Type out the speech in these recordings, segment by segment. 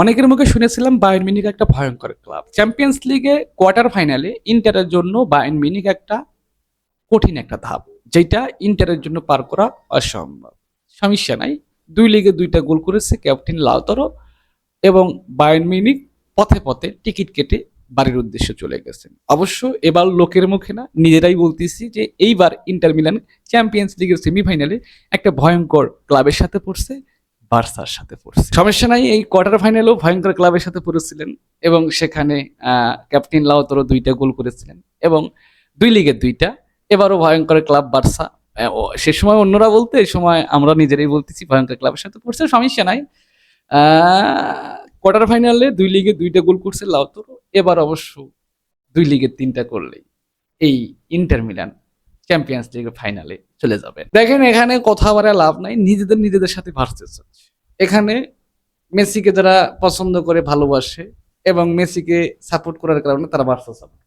অনেকের মুখে শুনেছিলাম বায়ার্ন মিউনিখ একটা ভয়ঙ্কর ক্লাব। চ্যাম্পিয়ন্স লিগে কোয়ার্টার ফাইনালে ইন্টারের জন্য বায়ার্ন মিউনিখ একটা কঠিন একটা ধাপ, যেটা ইন্টারের জন্য পার করা অসম্ভব। সমস্যা নাই দুই লিগে দুইটা গোল করেছে ক্যাপ্টেন লাউতরো এবং বায়ার্ন মিউনিখ পথে পথে টিকিট কেটে বাড়ির উদ্দেশ্যে চলে গেছেন। অবশ্য এবার লোকের মুখে না, নিজেরাই বলতেছি যে এইবার ইন্টার মিলান চ্যাম্পিয়ন্স লিগের সেমিফাইনালে একটা ভয়ঙ্কর ক্লাবের সাথে পড়ছে। বার্সার সাথে পড়ছে। সমস্যা নাই, এই কোয়ার্টার ফাইনালেও ভয়ঙ্কর ক্লাবের সাথে পড়েছিলেন এবং সেখানে ক্যাপ্টেন লাউতরো দুইটা গোল করেছিলেন এবং দুই লিগের দুইটা। এবারও ভয়ঙ্কর ক্লাব বার্সা। সে সময় অন্যরা বলতে, এই সময় আমরা নিজেরাই বলতেছি ভয়ঙ্কর ক্লাবের সাথে পড়ছে, সমস্যা নাই। কোয়ার্টার ফাইনালে দুই লিগে দুইটা গোল করছে লাউতরো এবার অবশ্য দুই লিগের তিনটা করলেই। এই ইন্টার মিলান। চ্যাম্পিয়ন্স লিগের ফাইনালে চলে যাবে। দেখেন, এখানে কথা বলে লাভ নাই, নিজেদের নিজেদের সাথে ভার্সেস এখানে মেসিকে যারা পছন্দ করে, ভালোবাসে এবং মেসিকে সাপোর্ট করার কারণে তারা বার্সা সাপোর্ট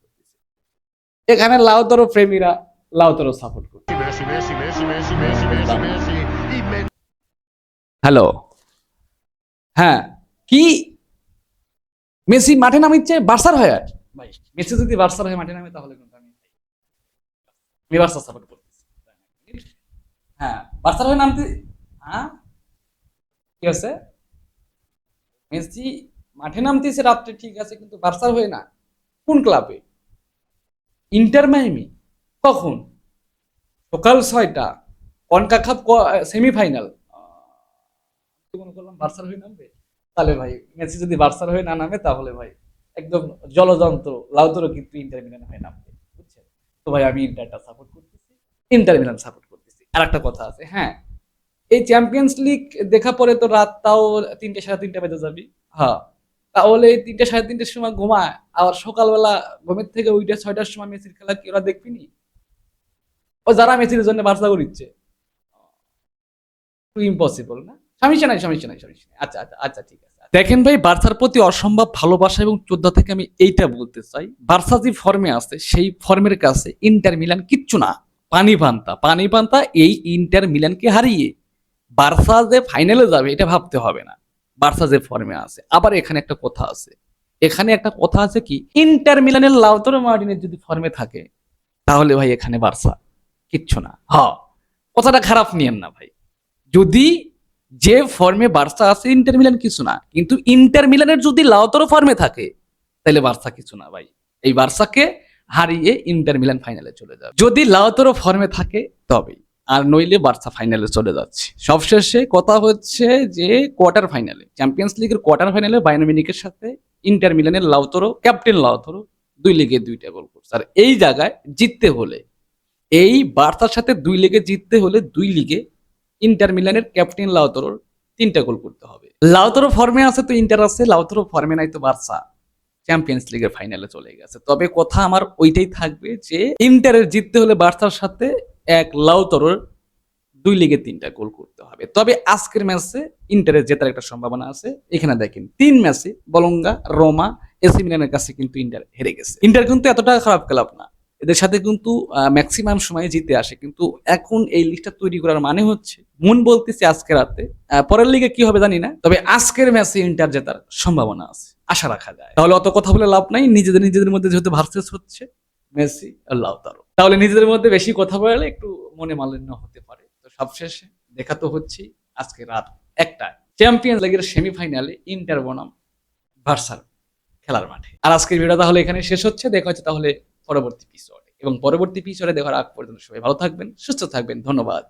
এখানে লাউতরো প্রেমীরা লাউতরো সাপোর্ট করছে. হ্যালো হ্যাঁ কি? মেসি মাঠে নামিচ্ছে বার্সার হয়ে? আর মেসি যদি বার্সার হয়ে মাঠে নামে তাহলে কিন্তু আমি বার্সা সাপোর্ট করতেছি হ্যাঁ বার্সার হয়ে নামতে হ্যাঁ কি আছে মেসি মাঠে নামতেছে রাত্রে ঠিক আছে, কিন্তু বার্সার হয়ে না কোন ক্লাবে ইন্টার মাইমি কখন সকাল ছয়টা কনকাকাপ সেমিফাইনাল মনে করলাম বার্সার হয়ে নামবে তাহলে ভাই মেসি যদি বার্সার হয়ে না নামে, তাহলে ভাই, একদম জলযন্ত্র লাউতরও কিন্তু ইন্টার মিলান হয়ে নামবে। ভাই আমি ইন্টারটা সাপোর্ট করতেছি, ইন্টার মিলান সাপোর্ট করতেছি। আর একটা কথা আছে হ্যাঁ এই চ্যাম্পিয়ন্স লিগ দেখা পরে তো রাত তাও তিনটে সাড়ে তিনটে বেজে যাবি। হ্যাঁ তাহলে এই তিনটে সাড়ে তিনটের সময় ঘুমায়, আবার সকালবেলা ঘুমের থেকে ওইটা ছয়টার সময় মেসির খেলা কি ওরা দেখবিনি ও যারা মেসির জন্য বার্সা করিচ্ছে। ইম্পসিবল না? সমস্যা নাই সমস্যা নাই সমস্যা নাই আচ্ছা আচ্ছা আচ্ছা ঠিক আছে দেখেন ভাই বার্সার প্রতি অসম্ভব ভালোবাসা এবং চোদ্দা থেকে আমি এইটা বলতে চাই। বার্সা যে ফর্মে আছে সেই ফর্মের কাছে ইন্টার মিলান কিচ্ছু না। পানি পান্তা পানি পান্তা এই ইন্টার মিলানকে হারিয়ে বার্সা যে ফাইনালে যাবে এটা ভাবতে হবে না। বার্সা যে ফর্মে আছে। আবার এখানে একটা কথা আছে। এখানে একটা কথা আছে কি ইন্টার মিলানের লাউতরো মার্টিনের যদি ফর্মে থাকে তাহলে ভাই এখানে বার্সা কিচ্ছু না। হ কথাটা খারাপ নিয়েন না ভাই। যদি যে ফর্মে বার্সা আছে ইন্টার মিলান কিছু না। কিন্তু ইন্টার মিলানের যদি লাউতরো ফর্মে থাকে, তাহলে বার্সা কিছু না ভাই। এই বার্সাকে হারিয়ে ইন্টার মিলান ফাইনালে চলে যাবে। যদি লাউতরো ফর্মে থাকে, তবেই। আর নইলে বার্সা ফাইনালে চলে যাচ্ছে। সবশেষে কথা হচ্ছে যে কোয়ার্টার ফাইনালে চ্যাম্পিয়ন্স লিগের কোয়ার্টার ফাইনালে বায়ার্ন মিউনিখের সাথে ইন্টার মিলানের লাউতরো ক্যাপ্টেন লাউতরো দুই লিগে দুইটা গোল করছে। আর এই জায়গায় জিততে হলে, এই বার্সার সাথে দুই লিগে জিততে হলে দুই লিগে ইন্টার মিলানের ক্যাপ্টেন লাউতরোর তিনটা গোল করতে হবে। লাউতরো ফর্মে আছে তো ইন্টার আছে, লাউতরো ফর্মে নাই তো বার্সা চ্যাম্পিয়ন্স লিগের ফাইনালে চলে গেছে। তবে কথা আমার ওইটাই থাকবে যে ইন্টারের জিততে হলে বার্সার সাথে এক লাউতরোর দুই লিগে তিনটা গোল করতে হবে। তবে আজকের ম্যাচে ইন্টারের জেতার একটা সম্ভাবনা আছে। এখানে দেখেন, তিন ম্যাচে বলঙ্গা, রোমা, এসি মিলানের কাছে কিন্তু ইন্টার হেরে গেছে। ইন্টার কিন্তু এতটা খারাপ ক্লাব না। এদের সাথে কিন্তু ম্যাক্সিমাম সময়ে জিতে আসে। কিন্তু এখন এই লিস্টটা তৈরি করার মানে হচ্ছে মন বলতেছে আজকে রাতে। পরের লিগে কি হবে জানি না, তবে আজকের ম্যাচে ইন্টার জেতার সম্ভাবনা আছে, আশা রাখা যায়। তাহলে অত কথা বলে লাভ নাই, নিজেদের নিজেদের মধ্যে যেহেতু ভার্সেস হচ্ছে, মেসি আর লাউতারো তাহলে নিজেদের মধ্যে বেশি কথা বলে একটু মনে মালিন্য হতে পারে। তো সবশেষে দেখা তো হচ্ছে আজকে রাত একটা চ্যাম্পিয়ন্স লিগের সেমিফাইনালে ইন্টার বনাম ভার্সার খেলার মাঠে। আর আজকের ভিডিও তাহলে এখানে শেষ হচ্ছে, দেখা হচ্ছে তাহলে পরবর্তী পিসোডে এবং পরবর্তী পিসোডে দেখার আগ পর্যন্ত সবাই ভালো থাকবেন, সুস্থ থাকবেন, ধন্যবাদ।